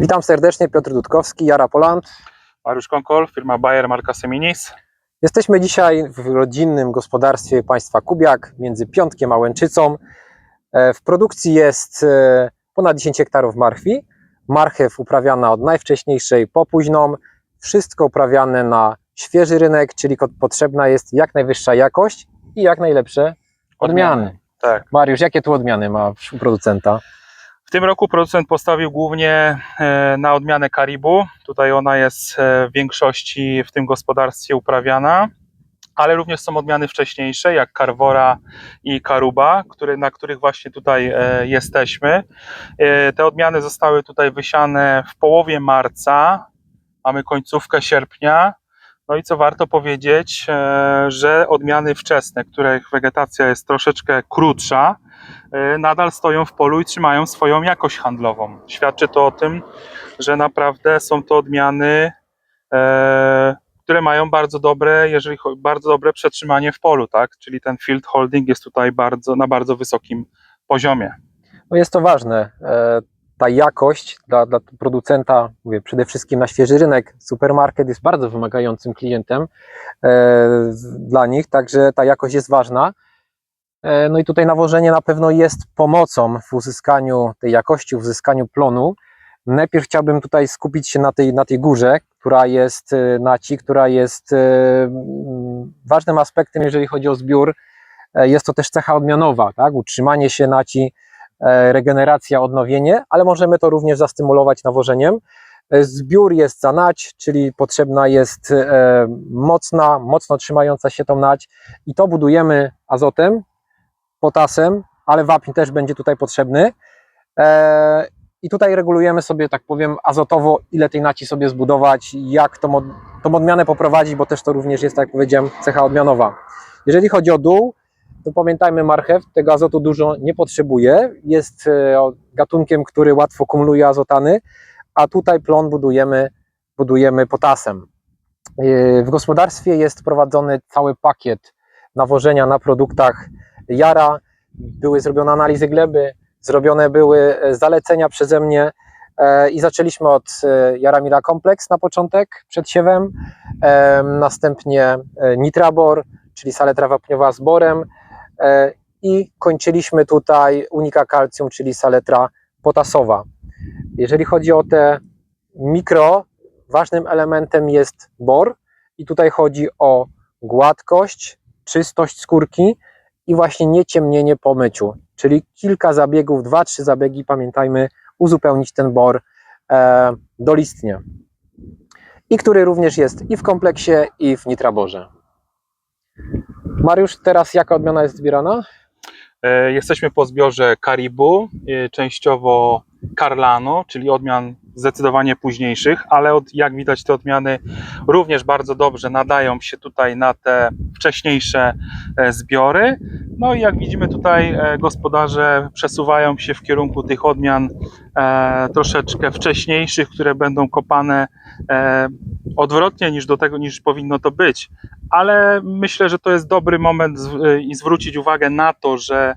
Witam serdecznie, Piotr Dudkowski, Jara Poland. Mariusz Konkol, firma Bayer, marka Seminis. Jesteśmy dzisiaj w rodzinnym gospodarstwie państwa Kubiak między Piątkiem a Łęczycą. E, W produkcji jest e, ponad 10 hektarów marchwi. Marchew uprawiana od najwcześniejszej po późną. Wszystko uprawiane na świeży rynek, czyli potrzebna jest jak najwyższa jakość i jak najlepsze odmiany. Tak. Mariusz, jakie tu odmiany ma u producenta? W tym roku producent postawił głównie e, na odmianę Karibu. Tutaj ona jest e, w większości w tym gospodarstwie uprawiana, ale również są odmiany wcześniejsze, jak Carvora i Karuba, które, na których właśnie tutaj e, jesteśmy. Te odmiany zostały tutaj wysiane w połowie marca, mamy końcówkę sierpnia. No i co warto powiedzieć, że odmiany wczesne, których wegetacja jest troszeczkę krótsza, nadal stoją w polu i trzymają swoją jakość handlową. Świadczy to o tym, że naprawdę są to odmiany, e, które mają bardzo dobre, jeżeli bardzo dobre przetrzymanie w polu, tak? Czyli ten field holding jest tutaj bardzo, na bardzo wysokim poziomie. No jest to ważne. E, Ta jakość dla, dla producenta, mówię przede wszystkim na świeży rynek, supermarket jest bardzo wymagającym klientem e, dla nich, także ta jakość jest ważna. E, No i tutaj nawożenie na pewno jest pomocą w uzyskaniu tej jakości, w uzyskaniu plonu. Najpierw chciałbym tutaj skupić się na tej, na tej górze, która jest e, naci, która jest e, mm, ważnym aspektem, jeżeli chodzi o zbiór. Jest to też cecha odmianowa, tak? utrzymanie się naci, regeneracja, odnowienie, ale możemy to również zastymulować nawożeniem. Zbiór jest za nać, czyli potrzebna jest mocna, mocno trzymająca się tą nać i to budujemy azotem, potasem, ale wapń też będzie tutaj potrzebny. E, I tutaj regulujemy sobie, tak powiem, azotowo, ile tej naci sobie zbudować, jak tą, tą odmianę poprowadzić, bo też to również jest, tak jak powiedziałem, cecha odmianowa. Jeżeli chodzi o dół, to pamiętajmy, marchew tego azotu dużo nie potrzebuje. Jest e, gatunkiem, który łatwo kumuluje azotany, a tutaj plon budujemy, budujemy potasem. E, W gospodarstwie jest prowadzony cały pakiet nawożenia na produktach Jara. Były zrobione analizy gleby, zrobione były e, zalecenia przeze mnie e, i zaczęliśmy od e, Jaramila Kompleks na początek przed siewem, następnie Nitrabor, czyli saletra wapniowa z borem, i kończyliśmy tutaj Unika Calcium, czyli saletra potasowa. Jeżeli chodzi o te mikro, ważnym elementem jest bor i tutaj chodzi o gładkość, czystość skórki i właśnie nieciemnienie po myciu, czyli kilka zabiegów, dwa, trzy zabiegi, pamiętajmy, uzupełnić ten bor e, dolistnie. I który również jest i w kompleksie, i w nitraborze. Mariusz, teraz jaka odmiana jest zbierana? E, Jesteśmy po zbiorze Karibu, e, częściowo Carlano, czyli odmian zdecydowanie późniejszych, ale od, jak widać te odmiany również bardzo dobrze nadają się tutaj na te wcześniejsze e, zbiory. No i jak widzimy tutaj e, gospodarze przesuwają się w kierunku tych odmian e, troszeczkę wcześniejszych, które będą kopane odwrotnie niż do tego, niż powinno to być. Ale myślę, że to jest dobry moment i zwrócić uwagę na to, że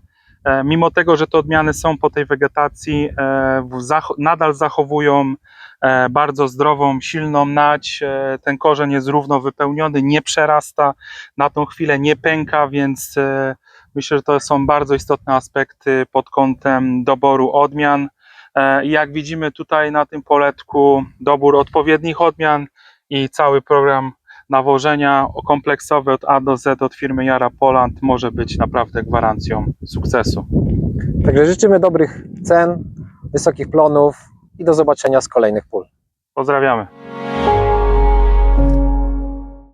Mimo tego, że te odmiany są po tej wegetacji, e, nadal zachowują e, bardzo zdrową, silną nać. e, Ten korzeń jest równo wypełniony, nie przerasta, na tą chwilę nie pęka, więc e, myślę, że to są bardzo istotne aspekty pod kątem doboru odmian. E, jak widzimy tutaj na tym poletku, dobór odpowiednich odmian i cały program nawożenia kompleksowe od A do Z od firmy Jara Poland może być naprawdę gwarancją sukcesu. Także życzymy dobrych cen, wysokich plonów i do zobaczenia z kolejnych pól. Pozdrawiamy.